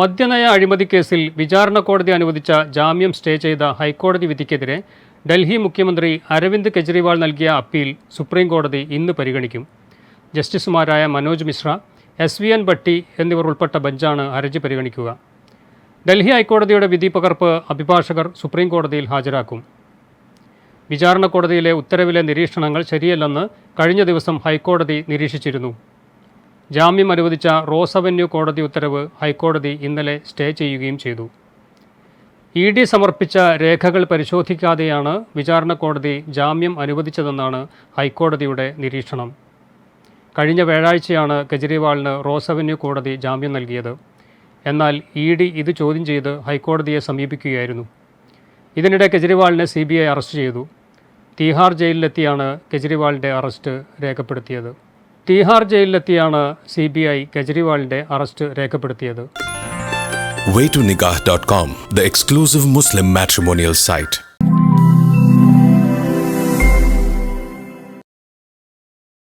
മദ്യനയ അഴിമതി കേസിൽ വിചാരണ കോടതി അനുവദിച്ച ജാമ്യം സ്റ്റേ ചെയ്ത ഹൈക്കോടതി വിധിക്കെതിരെ ഡൽഹി മുഖ്യമന്ത്രി അരവിന്ദ് കെജ്രിവാൾ നൽകിയ അപ്പീൽ സുപ്രീം കോടതി ഇന്ന് പരിഗണിക്കും. ജസ്റ്റിസുമാരായ Manoj Mishra S V N Bhatti എന്നിവർ ഉൾപ്പെട്ട ബെഞ്ചാണ് ഹർജി പരിഗണിക്കുക. ഡൽഹി ഹൈക്കോടതിയുടെ വിധി പകർപ്പ് അഭിഭാഷകർ സുപ്രീം കോടതിയിൽ ഹാജരാക്കും. വിചാരണ കോടതിയിലെ ഉത്തരവിലെ നിരീക്ഷണങ്ങൾ ശരിയല്ലെന്ന് കഴിഞ്ഞ ദിവസം ഹൈക്കോടതി നിരീക്ഷിച്ചിരുന്നു. ജാമ്യം അനുവദിച്ച റോസ് അവന്യൂ കോടതി ഉത്തരവ് ഹൈക്കോടതി ഇന്നലെ സ്റ്റേ ചെയ്യുകയും ചെയ്തു. ഇ ഡി സമർപ്പിച്ച രേഖകൾ പരിശോധിക്കാതെയാണ് വിചാരണ കോടതി ജാമ്യം അനുവദിച്ചതെന്നാണ് ഹൈക്കോടതിയുടെ നിരീക്ഷണം. കഴിഞ്ഞ വ്യാഴാഴ്ചയാണ് കെജ്രിവാളിന് റോസ് അവന്യൂ കോടതി ജാമ്യം നൽകിയത്. എന്നാൽ ഇ ഡി ഇത് ചോദ്യം ചെയ്ത് ഹൈക്കോടതിയെ സമീപിക്കുകയായിരുന്നു. ഇതിനിടെ കെജ്രിവാളിനെ സി ബി ഐ അറസ്റ്റ് ചെയ്തു. തീഹാർ ജയിലിലെത്തിയാണ് കെജ്രിവാളിന്റെ അറസ്റ്റ് രേഖപ്പെടുത്തിയത്. തീഹാർ ജയിലിലെത്തിയാണ് സി ബി ഐ കെജ്രിവാളിന്റെ അറസ്റ്റ് രേഖപ്പെടുത്തിയത്.